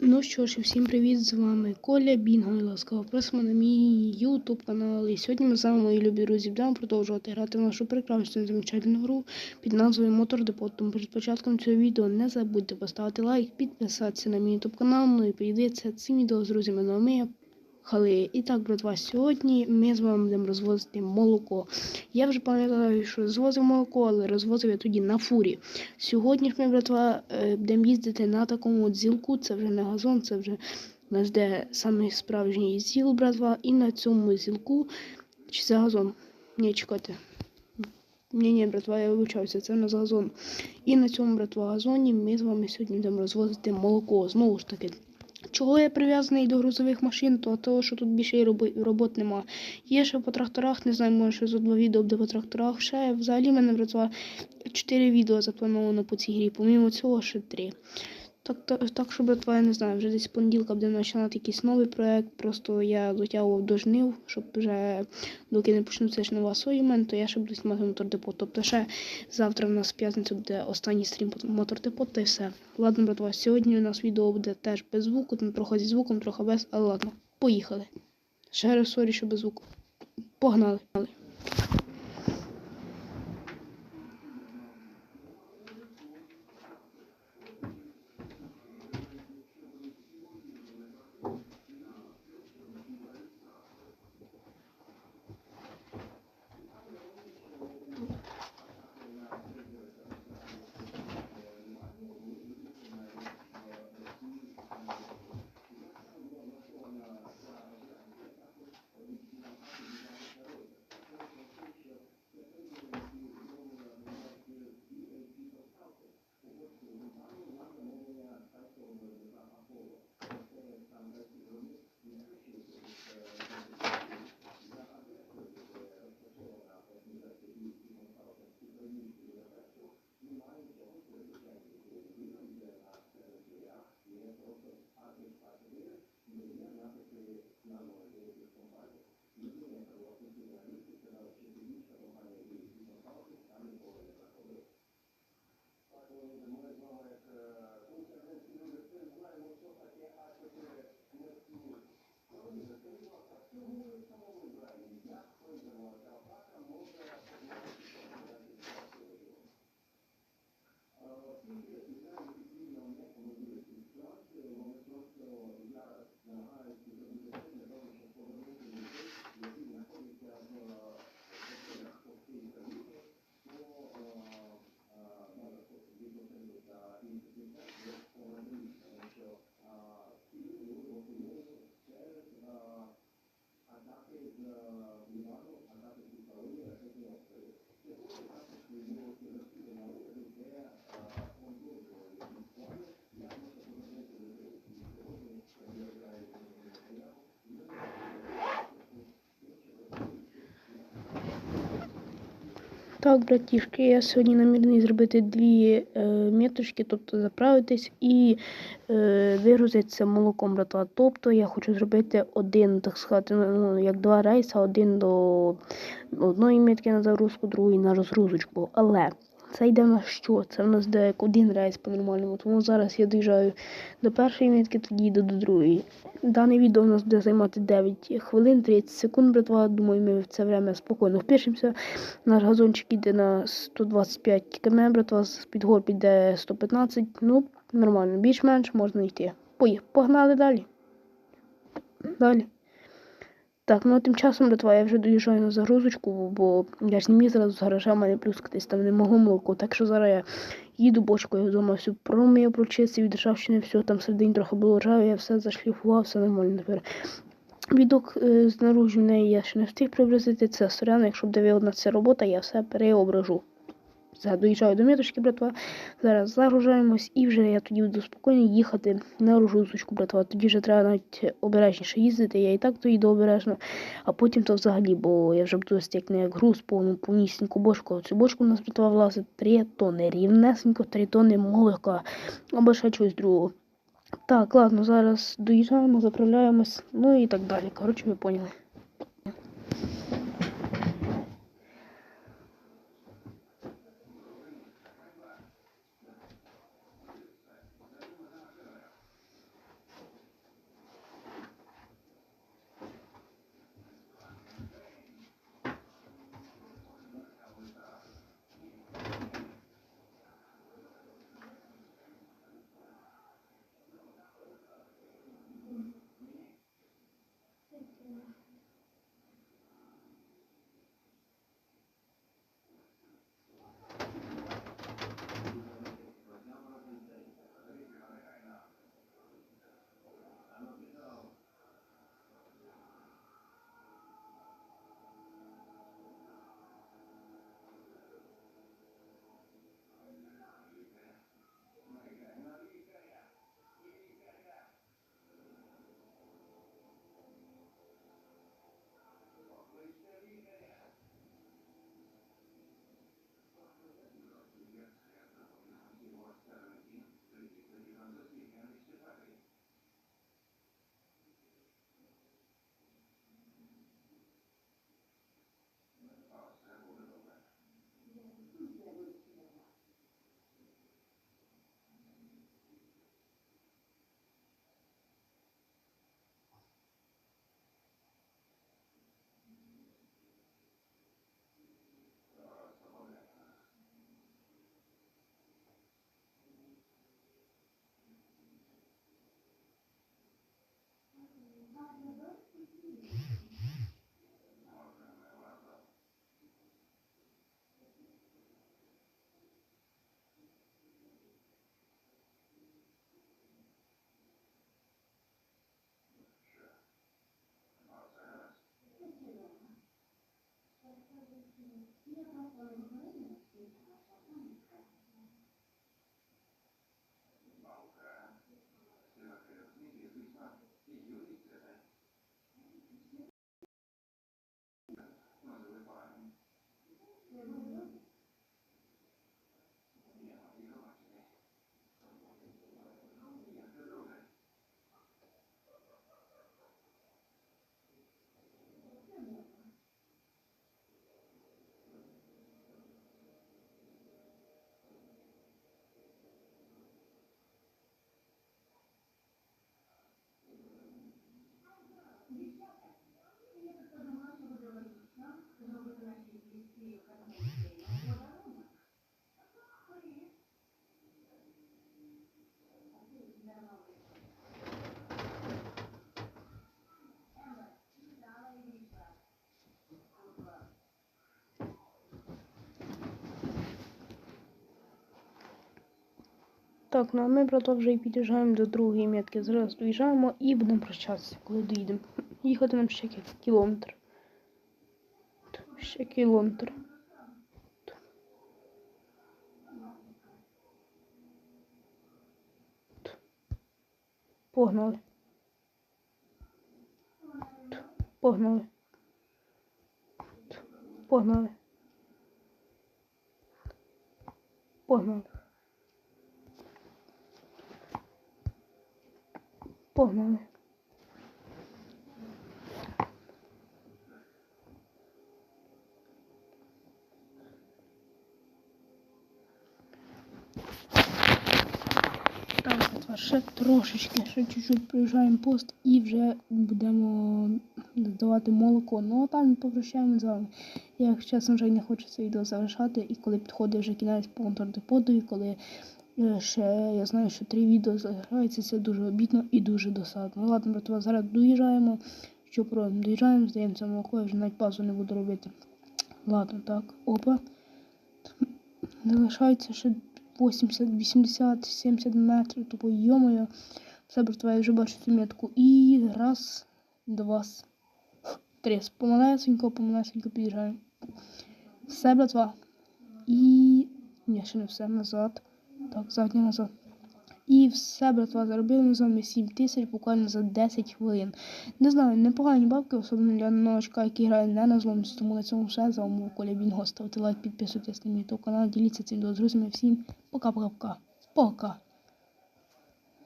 Ну що ж, всім привіт! З вами Коля Бінго і ласкаво просимо на мій YouTube канал. І сьогодні ми з вами, мої любі друзі, будемо продовжувати грати в нашу прекрасну і замечательну гру під назвою Мотор Депот. Тому перед початком цього відео не забудьте поставити лайк, підписатися на мій YouTube канал. Ну і поділитися цим відео з друзями. Ну а ми хали. І так, братва, сьогодні ми з вами будемо розвозити молоко. Я вже пам'ятаю, що розвозив молоко, але розвозив я тоді на фурі. Сьогодні ж ми, братва, е, будемо їздити на такому зілку. Це вже не газон, це вже нас де саме справжній зіл, братва. І на цьому зілку. Чи це газон? Ні, чекайте. Ні, ні, братва, я вибачаюся, це у газон. І на цьому, братва, газоні ми з вами сьогодні будемо розвозити молоко. Знову ж таки. Чого я прив'язаний до грузових машин, то того, що тут більше робот нема. Є ще по тракторах, не знаю, може ще за два відео буде по тракторах. Ще взагалі мене працювало 4 відео заплановано по цій грі, помімо цього ще 3. Так, так, так що, братва, я не знаю, вже десь понеділка будемо починати якийсь новий проект. Просто я дотягував до жнив, щоб вже доки не почнуться ж нова союмен, то я ще буду знімати мотор-депот. Тобто ще завтра в нас в п'ятницю буде останній стрім по мотор-депот та й все. Ладно, братва, сьогодні у нас відео буде теж без звуку, там трохи зі звуком, трохи без, але ладно, поїхали. Ще раз сорі, що без звуку. Погнали. Так, братішки, я сьогодні намірений зробити дві е, міточки, тобто заправитись і е, вигрузитися молоком, братва. Тобто я хочу зробити один, так сказати, ну, як два рейса, один до одної мітки на загрузку, другий на розгрузочку. Але це йде на що? Це в нас де один рейс по-нормальному. Тому зараз я доїжджаю до першої мітки, тоді йду до другої. Дане відео у нас буде займати 9 хвилин, 30 секунд, братва. Думаю, ми в це время спокійно впишемося. Наш газончик йде на 125 км, братва, з під гор піде 115. Ну, нормально, більш-менш можна йти. Погнали далі. Далі. Так, ну а тим часом, братва, я вже доїжджаю на загрузочку, бо я ж не міг зразу з гаража мене плюскатись, там не могло молоко. Так що зараз я їду бочкою вдома, всю промію прочистив від ржавчини, все, там середині трохи було ржаве, я все зашліфував, все нормально тепер. Відок е, знаружі в неї я ще не встиг приобразити, це соряно, якщо б дивив на це робота, я все переображу. Доїжджаю до міточки, братва. Зараз загружаємось і вже я тоді буду спокійно їхати на розгрузочку, братва. Тоді вже треба навіть обережніше їздити. Я і так то їду обережно, а потім то взагалі, бо я вже буду як не як груз, повну повнісіньку бочку. Цю бочку у нас братва влазить 3 тонни, рівнесенько 3 тонни молока, або ще чогось другого. Так, ладно, зараз доїжджаємо, заправляємось, ну і так далі. Коротше, ви поняли. Ya, kalau Так, ну а ми, і під'їжджаємо до другої метки. Зараз доїжджаємо і будемо прощатися, коли доїдемо. Їхати нам ще кілометр. Ще кілометр. Погнали. Погнали. Погнали. Погнали. Погнали. Ще трошечки, ще чуть-чуть проїжджаємо пост і вже будемо здавати молоко. Ну а там попрощаємо з вами. Я, чесно, вже не хочу це відео залишати, і коли підходить вже кінець по контрдеподу, і коли ще я знаю, що три відео залишаються, це дуже обідно і дуже досадно. Ладно, братва, зараз доїжджаємо. Що пробуємо? Доїжджаємо, здаємо це молоко, я вже навіть пазу не буду робити. Ладно, так, опа. Залишається ще 80, 80, 70 метрів, тупо йомою. Все, братва, я вже бачу цю метку. І раз, два, три. Помалесенько, помалесенько під'їжджаємо. Все, братва. І. Ні, ще не все, назад. Так, задня назад. І все, братва, заробили ми з вами 7 тисяч буквально за 10 хвилин. Не знаю, непогані бабки, особливо для новачка, який грає не на зломці, тому на цьому все. З вами Коля Бінго. Ставте лайк, підписуйтесь на мій канал, діліться цим до друзями. Всім пока-пока-пока. Пока.